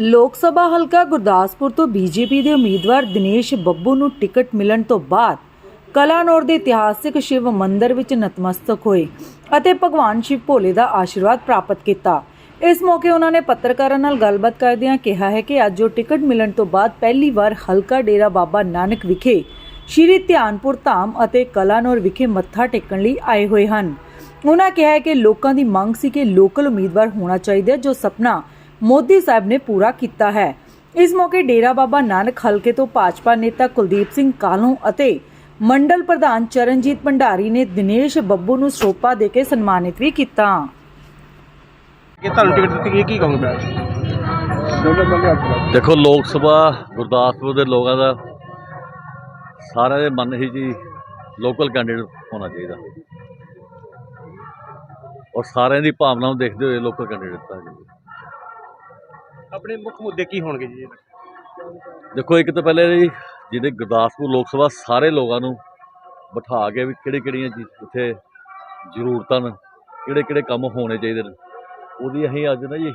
ਲੋਕ ਸਭਾ ਹਲਕਾ ਗੁਰਦਾਸਪੁਰ ਤੋਂ ਬੀਜੇਪੀ ਦੇ ਉਮੀਦਵਾਰ ਦਿਨੇਸ਼ ਬੱਬੂ ਨੂੰ ਟਿਕਟ ਮਿਲਣ ਤੋਂ ਬਾਅਦ ਕਲਾਨੌਰ ਦੇ ਇਤਿਹਾਸਿਕ ਸ਼ਿਵ ਮੰਦਿਰ ਵਿੱਚ ਨਤਮਸਤਕ ਹੋਏ ਅਤੇ ਭਗਵਾਨ ਸ਼ਿਵ ਭੋਲੇ ਦਾ ਆਸ਼ੀਰਵਾਦ ਪ੍ਰਾਪਤ ਕੀਤਾ। ਇਸ ਮੌਕੇ ਉਹਨਾਂ ਨੇ ਪੱਤਰਕਾਰਾਂ ਨਾਲ ਗੱਲਬਾਤ ਕਰਦਿਆਂ ਕਿਹਾ ਹੈ ਕਿ ਅੱਜ ਉਹ ਟਿਕਟ ਮਿਲਣ ਤੋਂ ਬਾਅਦ ਪਹਿਲੀ ਵਾਰ ਹਲਕਾ ਡੇਰਾ ਬਾਬਾ ਨਾਨਕ ਵਿਖੇ ਸ਼੍ਰੀ ਧਿਆਨਪੁਰ ਧਾਮ ਅਤੇ ਕਲਾਨੌਰ ਵਿਖੇ ਮੱਥਾ ਟੇਕਣ ਲਈ ਆਏ ਹੋਏ ਹਨ। ਉਹਨਾਂ ਕਿਹਾ ਹੈ ਕਿ ਲੋਕਾਂ ਦੀ ਮੰਗ ਸੀ ਕਿ ਲੋਕਲ ਉਮੀਦਵਾਰ ਹੋਣਾ ਚਾਹੀਦਾ ਜੋ ਸੁਪਨਾ ਮੋਦੀ ਸਾਹਿਬ ਨੇ ਪੂਰਾ ਕੀਤਾ ਹੈ। ਇਸ ਮੌਕੇ ਡੇਰਾ ਬਾਬਾ ਨਾਨਕ ਹਲਕੇ ਤੋਂ ਭਾਜਪਾ ਨੇਤਾ ਕੁਲਦੀਪ ਸਿੰਘ ਕਾਲੋਂ ਅਤੇ ਮੰਡਲ ਪ੍ਰਧਾਨ ਚਰਨਜੀਤ ਭੰਡਾਰੀ ਨੇ ਦਿਨੇਸ਼ ਬੱਬੂ ਨੂੰ ਸਟੋਪਾ ਦੇ ਕੇ ਸਨਮਾਨਿਤ ਵੀ ਕੀਤਾ। ਕਿ ਤੁਹਾਨੂੰ ਟਿਕਟ ਦਿੱਤੀ ਗਈ ਹੈ, ਕੀ ਕਹੋਗੇ? ਦੇਖੋ ਲੋਕ ਸਭਾ ਗੁਰਦਾਸਪੁਰ ਦੇ ਲੋਕਾਂ ਦਾ ਸਾਰਿਆਂ ਦੇ ਮਨ ਹੀ ਜੀ ਲੋਕਲ ਕੈਂਡੀਡੇਟ ਹੋਣਾ ਚਾਹੀਦਾ। ਔਰ ਸਾਰਿਆਂ ਦੀ ਭਾਵਨਾ ਨੂੰ ਦੇਖਦੇ ਹੋਏ ਲੋਕਲ ਕੈਂਡੀਡੇਟ ਤਾਂ ਜੀ ਆਪਣੇ ਮੁੱਖ ਮੁੱਦੇ ਕੀ ਹੋਣਗੇ ਜੀ? ਦੇਖੋ ਇੱਕ ਤਾਂ ਪਹਿਲੇ ਜੀ ਜਿਹਦੇ ਗੁਰਦਾਸਪੁਰ ਲੋਕ ਸਭਾ ਸਾਰੇ ਲੋਕਾਂ ਨੂੰ ਬਿਠਾ ਕੇ ਵੀ ਕਿਹੜੀ ਕਿਹੜੀਆਂ ਚੀਜ਼ ਇੱਥੇ ਜ਼ਰੂਰਤਾਂ ਨੇ ਕਿਹੜੇ ਕਿਹੜੇ ਕੰਮ ਹੋਣੇ ਚਾਹੀਦੇ ਨੇ। ਉਹਦੀ ਅਸੀਂ ਅੱਜ ਨਾ ਜੀ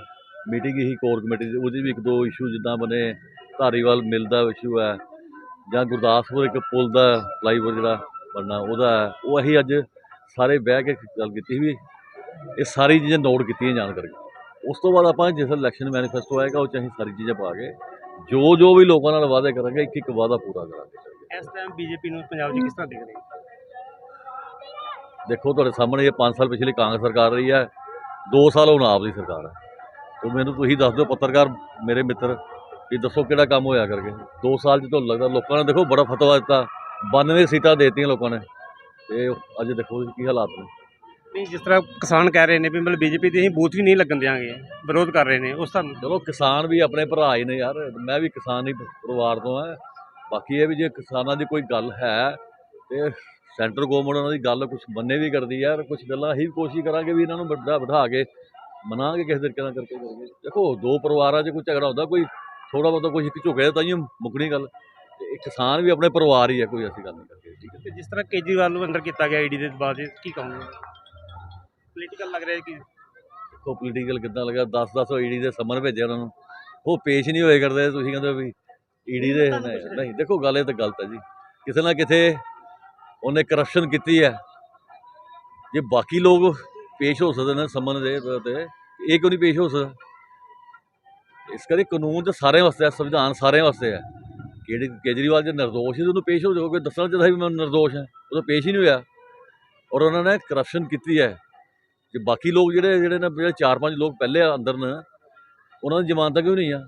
ਮੀਟਿੰਗ ਹੀ ਕੋਰ ਕਮੇਟੀ ਦੀ ਉਹਦੀ ਵੀ ਇੱਕ ਦੋ ਇਸ਼ੂ ਜਿੱਦਾਂ ਬਣੇ ਧਾਰੀਵਾਲ ਮਿਲ ਦਾ ਇਸ਼ੂ ਹੈ ਜਾਂ ਗੁਰਦਾਸਪੁਰ ਇੱਕ ਪੁਲ ਦਾ ਫਲਾਈਓਵਰ ਜਿਹੜਾ ਬਣਨਾ ਉਹਦਾ ਹੈ, ਉਹ ਅਸੀਂ ਅੱਜ ਸਾਰੇ ਬਹਿ ਕੇ ਗੱਲ ਕੀਤੀ ਵੀ ਇਹ ਸਾਰੀ ਚੀਜ਼ਾਂ ਨੋਟ ਕੀਤੀਆਂ ਜਾਣ ਕਰਕੇ। ਉਸ ਤੋਂ ਬਾਅਦ ਆਪਾਂ ਜਿਸ ਇਲੈਕਸ਼ਨ ਮੈਨੀਫੈਸਟੋ ਆਏਗਾ ਉਹ 'ਚ ਅਸੀਂ ਸਾਰੀ ਚੀਜ਼ਾਂ ਪਾ ਕੇ ਜੋ ਜੋ ਵੀ ਲੋਕਾਂ ਨਾਲ ਵਾਅਦੇ ਕਰਾਂਗੇ ਇੱਕ ਇੱਕ ਵਾਅਦਾ ਪੂਰਾ ਕਰਾਂਗੇ ਇਸ ਟਾਈਮ ਬੀਜੇਪੀ ਨੂੰ ਪੰਜਾਬ 'ਚ ਕਿਸ ਤਰ੍ਹਾਂ ਦੇਖ ਰਹੇ ਹੋ? ਦੇਖੋ ਤੁਹਾਡੇ ਸਾਹਮਣੇ ਇਹ 5 ਸਾਲ ਪਿਛਲੀ ਕਾਂਗਰਸ ਸਰਕਾਰ ਰਹੀ ਹੈ 2 ਸਾਲ ਹੁਣ ਆਪ ਦੀ ਸਰਕਾਰ ਹੈ। ਤੇ ਮੈਨੂੰ ਤੁਸੀਂ ਦੱਸ ਦਿਓ ਪੱਤਰਕਾਰ ਮੇਰੇ ਮਿੱਤਰ ਕਿ ਦੱਸੋ ਕਿਹੜਾ ਕੰਮ ਹੋਇਆ ਕਰਕੇ। 2 ਸਾਲ ਤੁਹਾਨੂੰ ਲੱਗਦਾ ਲੋਕਾਂ ਨੇ ਦੇਖੋ ਬੜਾ ਫਤਵਾ ਦਿੱਤਾ 92 ਸੀਟਾਂ ਦੇਤੀਆਂ ਲੋਕਾਂ ਨੇ। ਤੇ ਅੱਜ ਦੇਖੋ ਕੀ ਹਾਲਾਤ ਨੇ। ਨਹੀਂ ਜਿਸ ਤਰ੍ਹਾਂ ਕਿਸਾਨ ਕਹਿ ਰਹੇ ਨੇ ਵੀ ਮਤਲਬ ਬੀਜੇਪੀ ਦੀ ਅਸੀਂ ਬੂਥ ਵੀ ਨਹੀਂ ਲੱਗਣ ਦਿਆਂਗੇ ਵਿਰੋਧ ਕਰ ਰਹੇ ਨੇ ਉਸ ਤੁਹਾਨੂੰ ਚਲੋ ਕਿਸਾਨ ਵੀ ਆਪਣੇ ਭਰਾ ਹੀ ਨੇ ਯਾਰ ਮੈਂ ਵੀ ਕਿਸਾਨ ਹੀ ਪਰਿਵਾਰ ਤੋਂ ਆ ਬਾਕੀ ਇਹ ਵੀ ਜੇ ਕਿਸਾਨਾਂ ਦੀ ਕੋਈ ਗੱਲ ਹੈ ਤੇ ਸੈਂਟਰ ਗਵਰਨਮੈਂਟ ਉਹਨਾਂ ਦੀ ਗੱਲ ਕੁਝ ਮੰਨੇ ਵੀ ਕਰਦੀ ਹੈ ਕੁਝ ਗੱਲਾਂ ਅਸੀਂ ਵੀ ਕੋਸ਼ਿਸ਼ ਕਰਾਂਗੇ ਵੀ ਇਹਨਾਂ ਨੂੰ ਬਿਠਾ ਬਿਠਾ ਕੇ ਮਨਾਂਗੇ ਕਿਸੇ ਤਰੀਕੇ ਨਾਲ ਕਰਕੇ ਕਰਾਂਗੇ। ਦੇਖੋ ਦੋ ਪਰਿਵਾਰਾਂ 'ਚ ਕੋਈ ਝਗੜਾ ਹੁੰਦਾ ਕੋਈ ਥੋੜਾ ਬਹੁਤਾ ਕੋਈ ਇੱਕ ਝੁਕੇ ਤਾਂ ਹੀ ਮੁੱਕਣੀ ਗੱਲ। ਤੇ ਕਿਸਾਨ ਵੀ ਆਪਣੇ ਪਰਿਵਾਰ ਹੀ ਹੈ ਕੋਈ ਐਸੀ ਗੱਲ ਨਹੀਂ ਕਰਦੇ ਠੀਕ ਹੈ। ਜਿਸ ਤਰ੍ਹਾਂ ਕੇਜਰੀਵਾਲ ਨੂੰ ਅੰਦਰ ਕੀਤਾ ਗਿਆ ਈਡੀ ਦੇ ਬਾਅਦ ਕੀ ਕਹੋਗੇ? ਪੋਲੀਟੀਕਲ ਲੱਗ ਰਿਹਾ ਕਿ? ਦੇਖੋ ਪੋਲੀਟੀਕਲ ਕਿੱਦਾਂ ਲੱਗਾ? 10 10 ਈਡੀ ਦੇ ਸਮਨ ਭੇਜੇ ਉਹਨਾਂ ਨੂੰ। ਉਹ ਪੇਸ਼ ਨਹੀਂ ਹੋਏ ਕਰਦੇ ਤੁਸੀਂ ਕਹਿੰਦੇ ਹੋ ਵੀ ਈਡੀ ਦੇ ਨਹੀਂ ਦੇਖੋ ਗੱਲ ਇਹ ਤਾਂ ਗਲਤ ਹੈ ਜੀ। ਕਿਸੇ ਨਾ ਕਿਤੇ ਉਹਨੇ ਕਰਪਸ਼ਨ ਕੀਤੀ ਹੈ। ਜੇ ਬਾਕੀ ਲੋਕ ਪੇਸ਼ ਹੋ ਸਕਦੇ ਨੇ ਸਮਨ ਦੇ ਤੇ ਇਹ ਕਿਉਂ ਨਹੀਂ ਪੇਸ਼ ਹੋ ਸਕਦਾ? ਇਸ ਕਰਕੇ ਕਾਨੂੰਨ ਤਾਂ ਸਾਰਿਆਂ ਵਾਸਤੇ ਹੈ ਸੰਵਿਧਾਨ ਸਾਰਿਆਂ ਵਾਸਤੇ ਹੈ ਕਿਹੜੀ ਕੇਜਰੀਵਾਲ ਜੇ ਨਿਰਦੋਸ਼ ਹੈ ਉਹਨੂੰ ਪੇਸ਼ ਹੋ ਜਾਓਗੇ ਦੱਸਣਾ ਚਾਹੀਦਾ ਵੀ ਮੈਂ ਨਿਰਦੋਸ਼ ਹਾਂ ਉਹ ਤਾਂ ਪੇਸ਼ ਹੀ ਨਹੀਂ ਹੋਇਆ। ਔਰ ਉਹਨਾਂ ਨੇ ਕਰਪਸ਼ਨ ਕੀਤੀ ਹੈ। ਜੇ ਬਾਕੀ ਲੋਕ ਜਿਹੜੇ ਜਿਹੜੇ ਨੇ ਜਿਹੜੇ ਚਾਰ ਪੰਜ ਲੋਕ ਪਹਿਲੇ ਅੰਦਰ ਨੇ ਉਹਨਾਂ ਦੀ ਜ਼ਮਾਨਤਾਂ ਕਿਉਂ ਨਹੀਂ ਆ?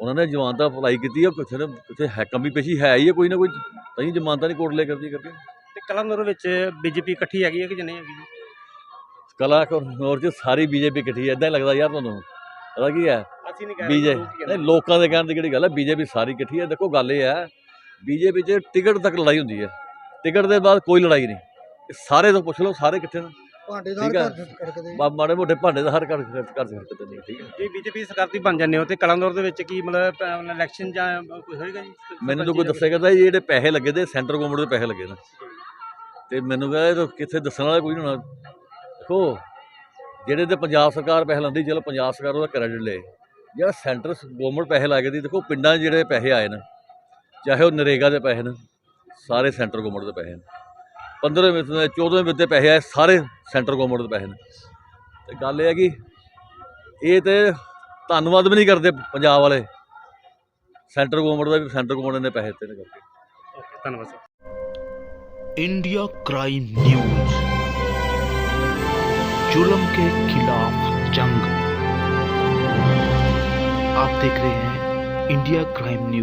ਉਹਨਾਂ ਨੇ ਜ਼ਮਾਨਤਾਂ ਅਪਲਾਈ ਕੀਤੀ ਆ ਕਿਥੇ ਨਾ ਕਿਥੇ ਹੈ ਕਮੀ ਪੇਸ਼ੀ ਹੈ ਹੀ ਆ ਕੋਈ ਨਾ ਕੋਈ ਤਾਂ ਹੀ ਜ਼ਮਾਨਤਾਂ ਨਹੀਂ ਕੋਰਟ ਲੈ ਕਰਦੀ ਕਰਕੇ ਤੇ ਕਲਮਨੁਰ ਵਿੱਚ ਬੀਜੇਪੀ ਇਕੱਠੀ ਹੈਗੀ ਹੈ ਕਿ ਨਹੀਂ ਹੈਗੀ? ਕਲਾ ਹੋਰ ਚ ਸਾਰੀ ਬੀਜੇਪੀ ਇਕੱਠੀ ਹੈ ਇਦਾਂ ਹੀ ਲੱਗਦਾ ਯਾਰ ਤੁਹਾਨੂੰ। ਪਤਾ ਕੀ ਹੈ ਅਸੀਂ ਨਹੀਂ ਕਹਿੰਦੇ ਨਹੀਂ ਲੋਕਾਂ ਦੇ ਕਹਿਣ ਦੀ ਕਿਹੜੀ ਗੱਲ ਹੈ ਬੀਜੇਪੀ ਸਾਰੀ ਇਕੱਠੀ ਹੈ ਦੇਖੋ ਗੱਲ ਇਹ ਹੈ ਬੀਜੇਪੀ 'ਚ ਟਿਕਟ ਤੱਕ ਲੜਾਈ ਹੁੰਦੀ ਹੈ ਟਿਕਟ ਦੇ ਬਾਅਦ ਕੋਈ ਲੜਾਈ ਨਹੀਂ। ਸਾਰੇ ਤੋਂ ਪੁੱਛ ਲਓ ਸਾਰੇ ਇਕੱਠੇ ਨੇ। ਭਾਂਡੇਦਾਰ ਠੀਕ ਹੈ। ਘਰ ਬਾ- ਮਾੜੇ ਮੋਟੇ ਭਾਂਡੇ ਦਾ ਹਰ ਘਰ ਸਕਦੇ ਠੀਕ ਹੈ ਜੇ ਬੀਜੇਪੀ ਸਰਕਾਰ ਦੀ ਬਣ ਜਾਂਦੇ ਹੋ ਤੇ ਕਲਮਨੁਰ ਦੇ ਵਿੱਚ ਕੀ ਮਤਲਬ ਇਲੈਕਸ਼ਨ ਜਾਂ ਕੋਈ ਹੋਏਗਾ ਜੀ? ਮੈਨੂੰ ਤਾਂ ਕੋਈ ਦੱਸਿਆ ਕਰਦਾ ਇਹ ਜਿਹੜੇ ਪੈਸੇ ਲੱਗੇ ਦੇ ਸੈਂਟਰ ਗਵਰਨਮੈਂਟ ਦੇ ਪੈਸੇ ਲੱਗੇ ਨੇ। ਤੇ ਮੈਨੂੰ ਕਹਿੰਦਾ ਇਹ ਤਾਂ ਕਿੱਥੇ ਦੱਸਣ ਵਾਲਾ ਕੋਈ ਨਹੀਂ ਹੋਣਾ। ਦੇਖੋ ਜਿਹੜੇ ਤੇ ਪੰਜਾਬ ਸਰਕਾਰ ਪੈਸੇ ਲਾਉਂਦੀ ਚਲੋ ਪੰਜਾਬ ਸਰਕਾਰ ਉਹਦਾ ਕ੍ਰੈਡਿਟ ਲੇ। ਜਿਹੜਾ ਸੈਂਟਰ ਗਵਰਨਮੈਂਟ ਪੈਸੇ ਲਾ ਕੇ ਦੀ ਦੇਖੋ ਪਿੰਡਾਂ 'ਚ ਜਿਹੜੇ ਪੈਸੇ ਆਏ ਨੇ ਚਾਹੇ ਉਹ ਨਰੇਗਾ ਦੇ ਪੈਸੇ ਨੇ ਸਾਰੇ ਸੈਂਟਰ ਗਵਰਨਮੈਂਟ ਦੇ ਪੈਸੇ ਨੇ। 15ਵੇਂ ਵਿੱਚ ਦੇ 14ਵੇਂ ਵਿੱਚ ਦੇ ਪੈਸੇ ਆਏ ਸਾਰੇ ਸੈਂਟਰ ਗਵਰਨਮੈਂਟ ਦੇ ਪੈਸੇ ਨੇ ਤੇ ਗੱਲ ਇਹ ਹੈ ਕਿ ਇਹ ਤੇ ਧੰਨਵਾਦ ਵੀ ਨਹੀਂ ਕਰਦੇ ਪੰਜਾਬ ਵਾਲੇ ਸੈਂਟਰ ਗਵਰਨਮੈਂਟ ਦਾ ਵੀ ਸੈਂਟਰ ਗਵਰਨਮੈਂਟ ਨੇ ਪੈਸੇ ਦਿੱਤੇ ਨੇ ਕਰਕੇ ਓਕੇ ਧੰਨਵਾਦ ਸਰ इंडिया क्राइम न्यूज जुल्म के खिलाफ जंग आप देख रहे हैं इंडिया क्राइम न्यूज